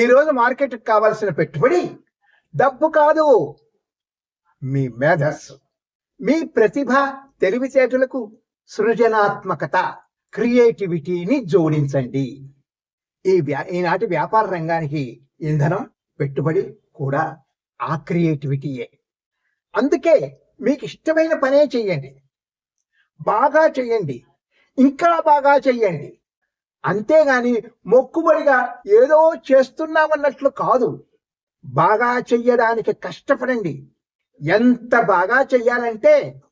ఈరోజు మార్కెట్కి కావాల్సిన పెట్టుబడి డబ్బు కాదు. మీ మేధస్సు మీ ప్రతిభ తెలివితేటలకు సృజనాత్మకత క్రియేటివిటీని జోడించండి. ఈ వ్యా ఈనాటి వ్యాపార రంగానికి ఇంధనం పెట్టుబడి కూడా ఆ క్రియేటివిటీయే. అందుకే మీకు ఇష్టమైన పనే చెయ్యండి బాగా చెయ్యండి ఇంకా బాగా చెయ్యండి అంతేగాని మొక్కుబడిగా ఏదో చేస్తున్నామన్నట్లు కాదు. బాగా చెయ్యడానికి కష్టపడండి. ఎంత బాగా చెయ్యాలంటే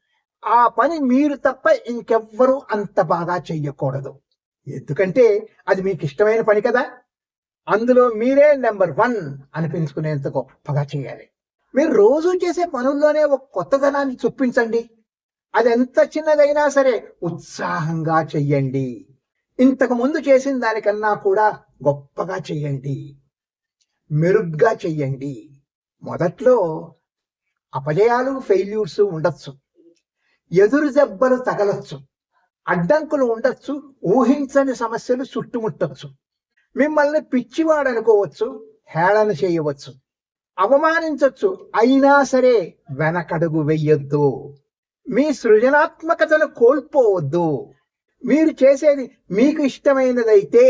ఆ పని మీరు తప్ప ఇంకెవ్వరూ అంత బాగా చెయ్యకూడదు. ఎందుకంటే అది మీకు ఇష్టమైన పని కదా. అందులో మీరే నెంబర్ వన్ అనిపించుకునేంత గొప్పగా చేయాలి మీరు రోజు చేసే పనుల్లోనే ఒక కొత్తదనాన్ని చూపించండి. అది ఎంత చిన్నదైనా సరే ఉత్సాహంగా చెయ్యండి. ఇంతకు ముందు చేసిన దానికన్నా కూడా గొప్పగా చెయ్యండి. మెరుగ్గా చెయ్యండి. మొదట్లో అపజయాలు ఫెయిల్యూర్స్ ఉండొచ్చు. ఎదురు దెబ్బలు తగలొచ్చు. అడ్డంకులు ఉండొచ్చు. ఊహించని సమస్యలు చుట్టుముట్టొచ్చు. మిమ్మల్ని పిచ్చివాడనుకోవచ్చు హేళన చేయవచ్చు. అవమానించవచ్చు అయినా సరే వెనకడుగు వెయ్యొద్దు మీ సృజనాత్మకతను కోల్పోవద్దు. మీరు చేసేది మీకు ఇష్టమైనదైతే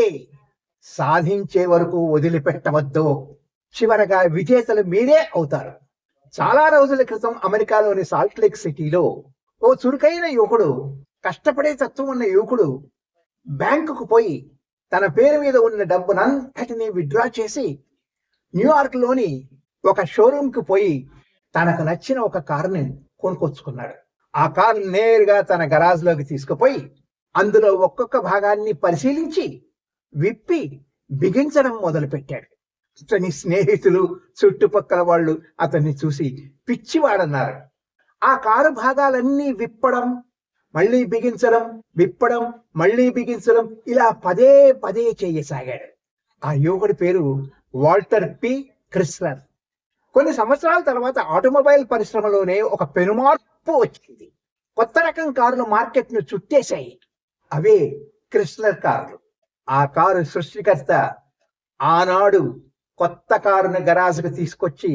సాధించే వరకు వదిలిపెట్టవద్దు. చివరగా విజేతలు మీరే అవుతారు. చాలా రోజుల క్రితం అమెరికాలోని సాల్ట్ లేక్ సిటీలో ఓ చురుకైన యువకుడు కష్టపడే తత్వం ఉన్న యువకుడు బ్యాంకుకు పోయి తన పేరు మీద ఉన్న డబ్బునంతటిని విత్డ్రా చేసి న్యూయార్క్లోని ఒక షోరూంకి పోయి తనకు నచ్చిన ఒక కారుని కొనుక్కొచ్చుకున్నాడు. ఆ కారు నేరుగా తన గరాజ్లోకి తీసుకుపోయి అందులో ఒక్కొక్క భాగాన్ని పరిశీలించి విప్పి బిగించడం మొదలుపెట్టాడు. అతని స్నేహితులు చుట్టుపక్కల వాళ్ళు అతన్ని చూసి పిచ్చివాడన్నారు. ఆ కారు భాగాలన్నీ విప్పడం మళ్ళీ బిగించడం విప్పడం మళ్ళీ బిగించడం ఇలా పదే పదే చేయసాగాడు. ఆ యువకుడి పేరు వాల్టర్ పి. క్రిస్లర్. కొన్ని సంవత్సరాల తర్వాత ఆటోమొబైల్ పరిశ్రమలోనే ఒక పెనుమార్పు వచ్చింది. కొత్త రకం కారులు మార్కెట్ను చుట్టేశాయి. అవే క్రిస్లర్ కార్లు. ఆ కారు సృష్టికర్త ఆనాడు కొత్త కారును గరాజుకు తీసుకొచ్చి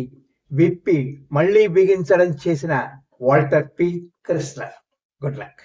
విప్పి మళ్ళీ బిగించడం చేసిన Walter P. Chrysler good luck.